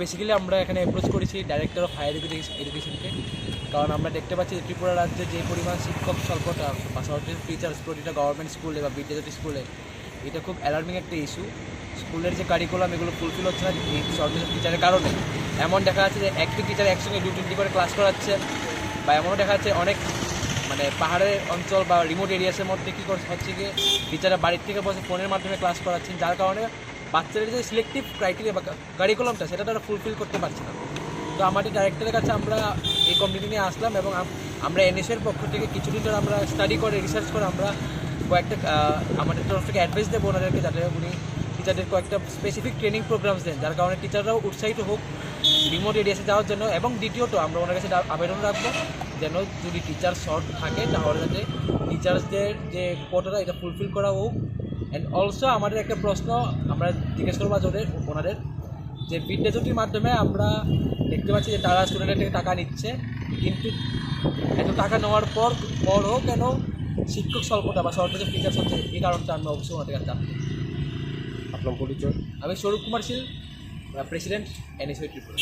Basically আমরা এখানে approach করেছি ডাইরেক্টর অফ হায়ার এডুকেশনকে কারণ আমরা দেখতে পাচ্ছি যে ত্রিপুরা রাজ্যে যে পরিমাণ শিক্ষক স্বল্পতা সরকারি টিচার্স প্রতিটা গভর্নমেন্ট স্কুলে বা বিদ্যাজ্যোতি স্কুলে এটা খুব অ্যালার্মিং একটা ইস্যু স্কুলের যে কারিকুলাম এগুলো ফুলফিল হচ্ছে না সরকারি টিচারের কারণে। এমন দেখা যাচ্ছে যে একটি টিচার একসঙ্গে দু তিনটি করে ক্লাস করাচ্ছে বা এমনও দেখা যাচ্ছে অনেক মানে পাহাড়ের অঞ্চল বা রিমোট এরিয়াসের মধ্যে কী হচ্ছে গিয়ে টিচাররা বাড়ির থেকে বসে ফোনের মাধ্যমে ক্লাস করাচ্ছেন। যার কারণে বাচ্চাদের যে সিলেক্টিভ ক্রাইটেরিয়া বা কারিকুলামটা সেটা তারা ফুলফিল করতে পারছে না। তো আমাদের ডাইরেক্টরের কাছে আমরা এই কমিটি নিয়ে আসলাম এবং আমরা এনএসএর পক্ষ থেকে কিছুদিন ধরে আমরা স্টাডি করে রিসার্চ করে আমরা কয়েকটা আমাদের তরফ থেকে অ্যাডভাইস দেবো ওনাদেরকে যাতে উনি টিচারদের কয়েকটা স্পেসিফিক ট্রেনিং প্রোগ্রামস দেন, যার কারণে টিচাররাও উৎসাহিত হোক রিমোট এরিয়াসে যাওয়ার জন্য। এবং দ্বিতীয়ত, আমরা ওনার কাছে আবেদন রাখব যেন যদি টিচার শর্ট থাকে, তাহলে যাতে টিচার্সদের যে কোটাটা এটা ফুলফিল করা হোক। অ্যান্ড অলসো আমাদের একটা প্রশ্ন আমরা জিজ্ঞেস করব ওদের ওনাদের যে বিদ্যাজ্যোতির মাধ্যমে আমরা দেখতে পাচ্ছি যে তারা স্টুডেন্টের থেকে টাকা নিচ্ছে কিন্তু এত টাকা নেওয়ার পর পরও কেন শিক্ষক স্বল্পতা বা সরকারি টিচার্স হচ্ছে? এই কারণটা আমরা অবশ্যই ওনাদের কাছে জানতে আপনার পরিচয়? আমি স্বরূপ কুমার শীল প্রেসিডেন্ট এনএসআই ত্রিপুরা